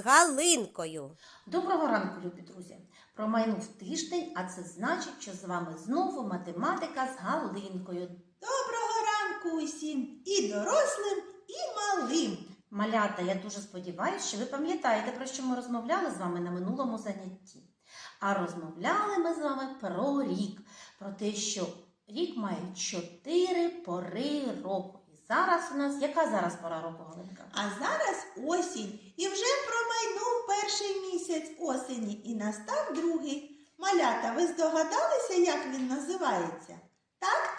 Галинкою. Доброго ранку, любі друзі! Промайнув тиждень, а це значить, що з вами знову математика з Галинкою. Доброго ранку усім і дорослим, і малим. Малята, я дуже сподіваюся, що ви пам'ятаєте, про що ми розмовляли з вами на минулому занятті. А розмовляли ми з вами про рік, про те, що рік має чотири пори року. Зараз у нас яка зараз пора року, Галинка? А зараз осінь, і вже промайнув перший місяць осені, і настав другий. Малята, ви здогадалися, як він називається? Так,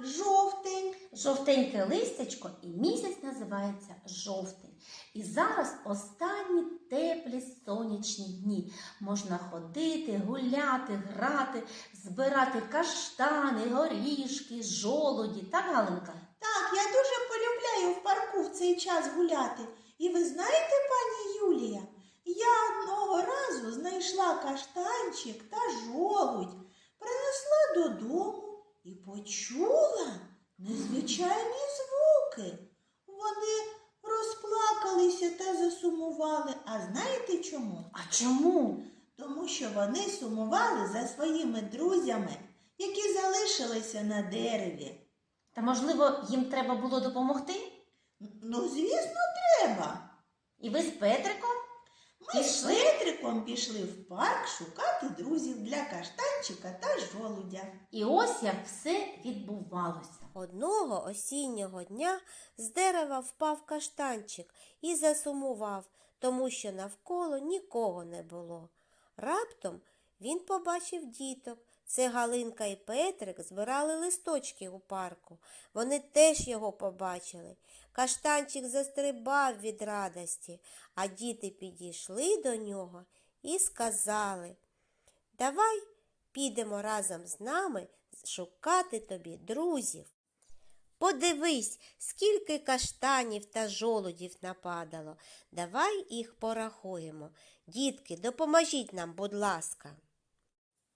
жовтень. Жовтеньке листячко і місяць називається жовтень. І зараз останні теплі сонячні дні. Можна ходити, гуляти, грати, збирати каштани, горішки, жолуді. Так, Галинка? Так, я дуже полюбляю в парку в цей час гуляти. І ви знаєте, пані Юлія, я одного разу знайшла каштанчик та жолудь, принесла додому і почула незвичайні звуки. Вони розплакалися та засумували. А знаєте чому? А чому? Тому що вони сумували за своїми друзями, які залишилися на дереві. Та можливо, їм треба було допомогти? Ну, звісно, треба. І ви з Петриком? Петриком пішли в парк шукати друзів для каштанчика та жолудя. І ось як все відбувалося. Одного осіннього дня з дерева впав каштанчик і засумував, тому що навколо нікого не було. Раптом він побачив діток. Це Галинка і Петрик збирали листочки у парку. Вони теж його побачили. Каштанчик застрибав від радості, а діти підійшли до нього і сказали Давай підемо разом з нами шукати тобі друзів. Подивись, скільки каштанів та жолудів нападало. Давай їх порахуємо. Дітки, допоможіть нам, будь ласка.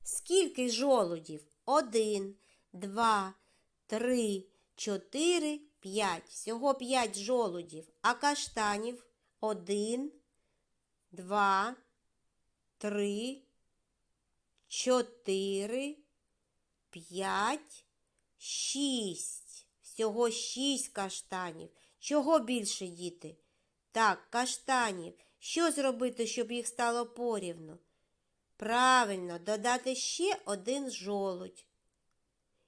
Скільки жолудів? Один, два, три, чотири, п'ять. Всього п'ять жолудів. А каштанів? Один, два, три, чотири, п'ять, шість. Всього шість каштанів. Чого більше, діти? Так, каштанів. Що зробити, щоб їх стало порівну? Правильно, додати ще один жолудь.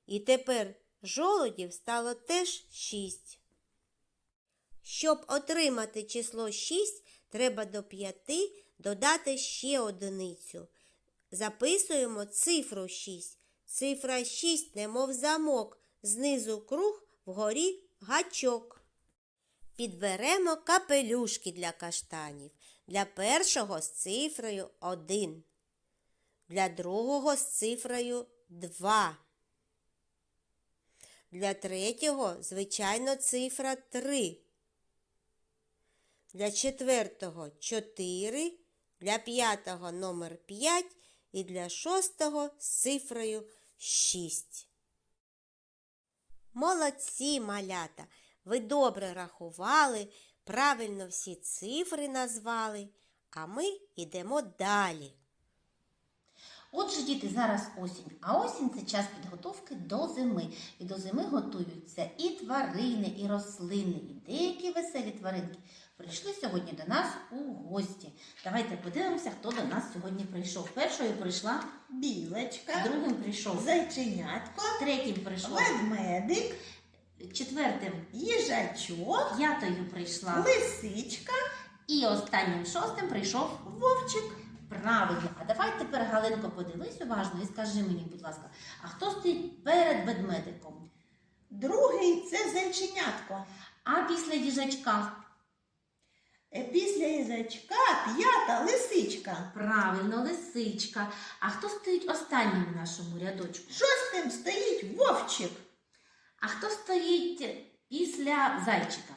І тепер жолудів стало теж шість. Щоб отримати число 6, треба до 5 додати ще одиницю. Записуємо цифру 6. Цифра 6, немов замок, знизу круг, вгорі гачок. Підберемо капелюшки для каштанів. Для першого з цифрою 1. Для другого з цифрою 2. Для третього, звичайно, цифра 3. Для четвертого 4. Для п'ятого номер 5 і для шостого з цифрою 6. Молодці, малята! Ви добре рахували, правильно всі цифри назвали, а ми йдемо далі. Отже, діти, зараз осінь, а осінь це час підготовки до зими. І до зими готуються і тварини, і рослини, і деякі веселі тваринки прийшли сьогодні до нас у гості. Давайте подивимося, хто до нас сьогодні прийшов. Першою прийшла, Білочка, другим прийшов, зайченятко, третім прийшов, ведмедик, четвертим, їжачок, п'ятою прийшла. лисичка. І останнім шостим прийшов вовчик. Правильно. А давай тепер, Галинко, подивись уважно і скажи мені, будь ласка, а хто стоїть перед ведмедиком? Другий це зайченятко. А після їжачка? Е, Після їжачка п'ята лисичка. Правильно, лисичка. А хто стоїть останнім в нашому рядочку? Шостим стоїть вовчик. А хто стоїть після зайчика?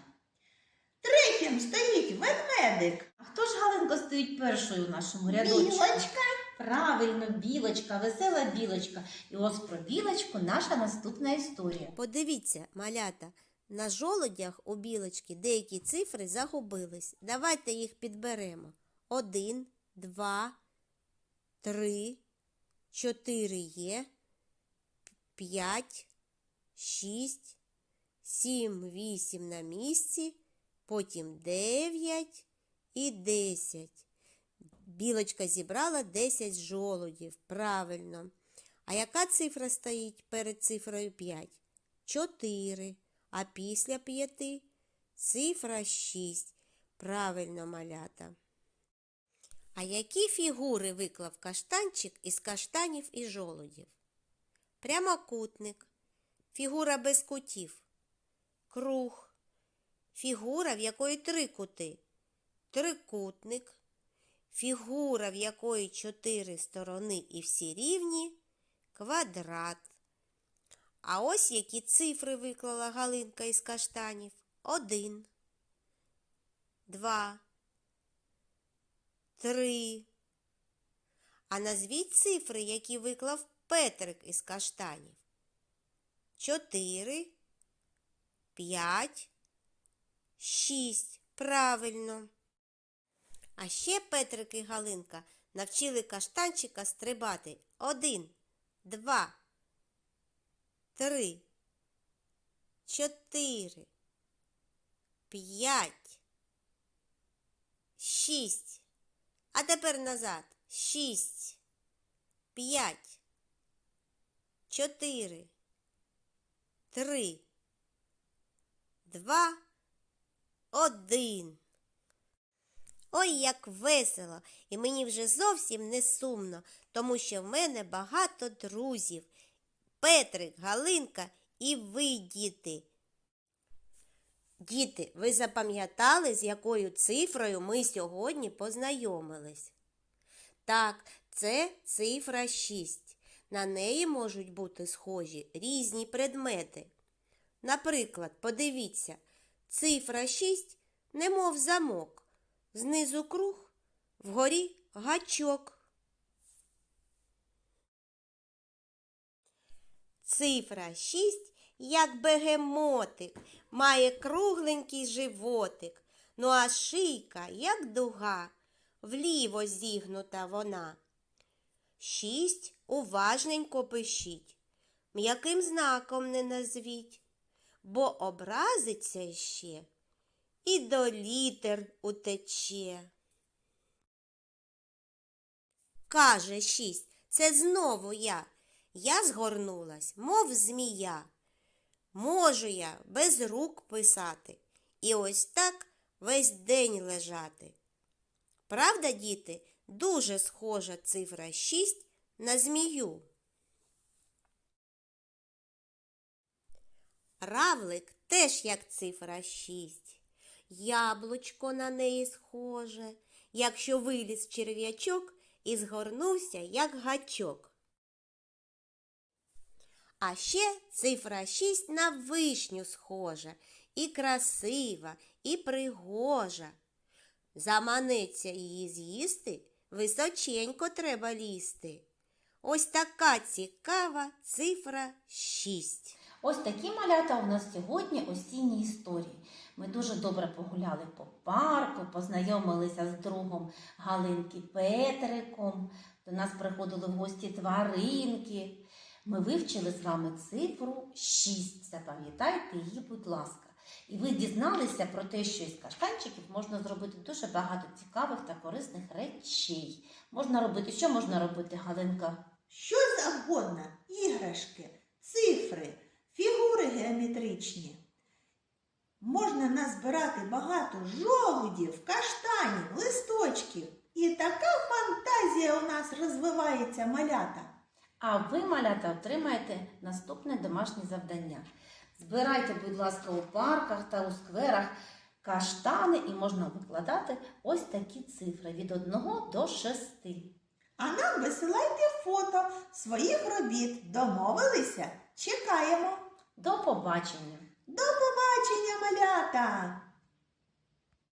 Третім стоїть ведмедик. А хто ж Галинко стоїть першою в нашому рядочку? Білочка. Правильно, білочка, весела білочка. І ось про білочку наша наступна історія. Подивіться, малята, на жолудях у білочки деякі цифри загубились. Давайте їх підберемо. Один, два, три, чотири є, п'ять, шість, сім, вісім на місці, потім дев'ять і десять. Білочка зібрала 10 жолудів. Правильно. А яка цифра стоїть перед цифрою 5? 4. А після 5 цифра 6. Правильно, малята. А які фігури виклав каштанчик із каштанів і жолудів? Прямокутник. Фігура без кутів. Круг. Фігура, в якої три кути. Трикутник. Фігура, в якої чотири сторони і всі рівні квадрат. А ось які цифри виклала Галинка із каштанів. Один, два, три. А назвіть цифри, які виклав Петрик із каштанів. Чотири, п'ять, шість. Правильно. А ще Петрик і Галинка навчили каштанчика стрибати один, два, три, чотири, п'ять, шість. А тепер назад. Шість, п'ять, чотири, три, два, один. Ой, як весело, і мені вже зовсім не сумно, тому що в мене багато друзів. Петрик, Галинка і ви, діти. Діти, ви запам'ятали, з якою цифрою ми сьогодні познайомились? Так, це цифра 6. На неї можуть бути схожі різні предмети. Наприклад, подивіться, цифра 6 немов замок. Знизу круг, вгорі гачок. Цифра 6, як бегемотик, має кругленький животик, ну а шийка, як дуга, вліво зігнута вона. Шість уважненько пишіть, м'яким знаком не назвіть, бо образиться ще і до літер утече. Каже шість, це знову я. Я згорнулась, мов змія. Можу я без рук писати і ось так весь день лежати. Правда, діти, дуже схожа цифра 6 на змію. Равлик теж як цифра 6. Яблучко на неї схоже, якщо виліз черв'ячок і згорнувся, як гачок. А ще цифра 6 на вишню схожа, і красива, і пригожа. Заманеться її з'їсти, височенько треба лізти. Ось така цікава цифра 6. Ось такі малята у нас сьогодні осінні історії. Ми дуже добре погуляли по парку, познайомилися з другом Галинки Петриком. До нас приходили в гості тваринки. Ми вивчили з вами цифру 6. Запам'ятайте її, будь ласка. І ви дізналися про те, що із каштанчиків можна зробити дуже багато цікавих та корисних речей. Можна робити, що можна робити, Галинка? Що завгодно, іграшки, цифри, фігури геометричні. Можна назбирати багато жолудів, каштанів, листочків. І така фантазія у нас розвивається малята. А ви, малята, отримаєте наступне домашнє завдання. Збирайте, будь ласка, у парках та у скверах каштани і можна викладати ось такі цифри від 1 до 6. А нам висилайте фото своїх робіт. Домовилися? Чекаємо. До побачення! До побачення, малята!